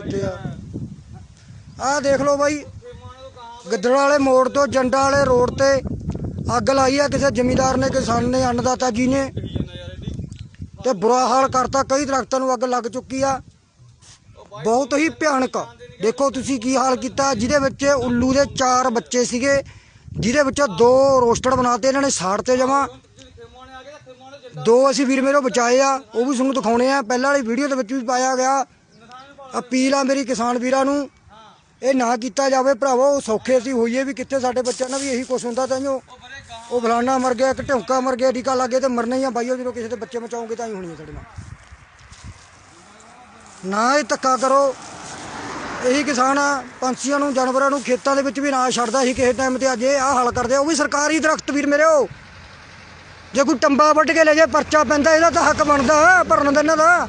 ਤੇ ਆ। ਆਹ ਦੇਖ ਲਓ ਬਾਈ, ਗਿੱਦੜ ਵਾਲੇ ਮੋੜ ਤੋਂ, ਜੰਡਾ ਵਾਲੇ ਰੋਡ ਤੇ ਅੱਗ ਲਾਈ ਆ, ਕਿਸੇ ਜ਼ਮੀਂਦਾਰ ਨੇ ਕਿਸਾਨ ਨੇ, ਅੰਨਦਾਤਾ ਜੀ ਨੇ। ਤੇ ਬੁਰਾ ਹਾਲ ਕਰਤਾ, ਕਈ ਦਰਖਤਾਂ ਨੂੰ ਅੱਗ ਲੱਗ ਚੁੱਕੀ ਆ। ਬਹੁਤ ਹੀ ਭਿਆਨਕ। ਦੇਖੋ ਤੁਸੀਂ ਕੀ ਹਾਲ ਕੀਤਾ, ਜਿਹਦੇ ਵਿੱਚ ਉੱਲੂ ਦੇ ਚਾਰ ਬੱਚੇ ਸੀਗੇ, ਜਿਹਦੇ ਵਿੱਚੋਂ ਦੋ ਰੋਸਟਡ ਬਣਾਤੇ, ਇਹਨਾਂ ਨੇ ਸਾੜ ਤੇ ਜਮਾ। ਦੋ ਅਸੀਂ ਵੀਰ ਮੇਰੇ ਬਚਾਏ ਆ, ਉਹ ਵੀ ਤੁਹਾਨੂੰ ਦਿਖਾਉਣੇ ਆ। ਪਹਿਲਾਂ ਵਾਲੀ ਵੀਡੀਓ ਦੇ ਵਿੱਚ ਵੀ ਪਾਇਆ ਗਿਆ। ਅਪੀਲ ਆ ਮੇਰੀ ਕਿਸਾਨ ਵੀਰਾਂ ਨੂੰ। ਇਹ ਨਾ ਕੀਤਾ ਜਾਵੇ ਭਰਾਵੋ ਸੌਖੇ ਅਸੀਂ ਹੋਈਏ ਵੀ ਕਿੱਥੇ ਸਾਡੇ ਬੱਚਿਆਂ ਨਾਲ ਵੀ ਇਹੀ ਕੁਛ ਹੁੰਦਾ ਤਾਂ ਉਹ ਫਲਾਨਾ ਮਰ ਗਿਆ, ਇੱਕ ਢੌਂਕਾ ਮਰ ਗਿਆ, ਟੀਕਾ ਲੱਗੇ ਤੇ ਮਰਨਾ ਹੀ ਆ ਬਾਈਓ ਜਦੋਂ ਕਿਸੇ ਦੇ ਬੱਚੇ ਬਚਾਓਗੇ ਤਾਂ ਹੀ ਹੋਣੀ ਆ ਸਾਡੇ ਨਾਲ। ਨਾ ਇਹ ਧੱਕਾ ਕਰੋ। ਇਹੀ ਕਿਸਾਨ ਆ, ਪੰਛੀਆਂ ਨੂੰ, ਜਾਨਵਰਾਂ ਨੂੰ ਖੇਤਾਂ ਦੇ ਵਿੱਚ ਵੀ ਨਾ ਛੱਡਦਾ ਸੀ ਕਿਸੇ ਟਾਈਮ ਤੇ ਅੱਜ ਇਹ ਆਹ ਹਾਲ ਕਰਦੇ ਆ। ਉਹ ਵੀ ਸਰਕਾਰੀ ਦਰਖਤ ਵੀਰ ਮੇਰਿਓ ਜੇ ਕੋਈ ਟੰਬਾ ਵੱਢ ਕੇ ਲੈ ਜਾਏ, ਪਰਚਾ ਪੈਂਦਾ, ਇਹਦਾ ਤਾਂ ਹੱਕ ਬਣਦਾ, ਭਰਨ ਦਾ ਇਹਨਾਂ ਦਾ।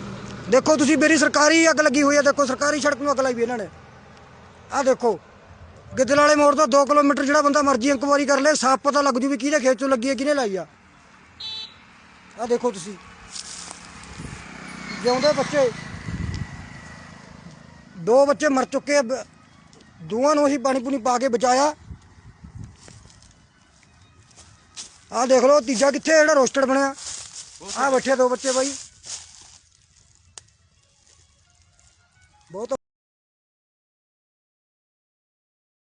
ਦੇਖੋ ਤੁਸੀਂ ਮੇਰੀ ਸਰਕਾਰੀ ਅੱਗ ਲੱਗੀ ਹੋਈ ਹੈ ਦੇਖੋ ਸਰਕਾਰੀ ਸੜਕ ਨੂੰ ਅੱਗ ਲਾਈ ਵੀ ਇਹਨਾਂ ਨੇ। ਆਹ ਦੇਖੋ ਗਿੱਦਲ ਵਾਲੇ ਮੋੜ ਤੋਂ 2 ਕਿਲੋਮੀਟਰ ਜਿਹੜਾ ਬੰਦਾ ਮਰਜ਼ੀ ਇਨਕੁਆਰੀ ਕਰ ਲੇ, ਸਾਫ਼ ਪਤਾ ਲੱਗ ਜੂ ਵੀ ਕਿਹਦੇ ਖੇਤ ਚੋਂ ਲੱਗੀ ਹੈ ਕਿਹਨੇ ਲਾਈ ਆ। ਆਹ ਦੇਖੋ ਤੁਸੀਂ। ਜਿਉਂਦੇ ਬੱਚੇ, ਦੋ ਬੱਚੇ ਮਰ ਚੁੱਕੇ ਆ, ਦੋਵਾਂ ਨੂੰ ਅਸੀਂ ਪਾਣੀ ਪੂਣੀ ਪਾ ਕੇ ਬਚਾਇਆ। ਆਹ ਦੇਖ ਲਓ, ਤੀਜਾ ਕਿੱਥੇ ਜਿਹੜਾ ਰੋਸਟਡ ਬਣਿਆ। ਆਹ ਬੈਠੇ ਦੋ ਬੱਚੇ ਬਾਈ। Voto.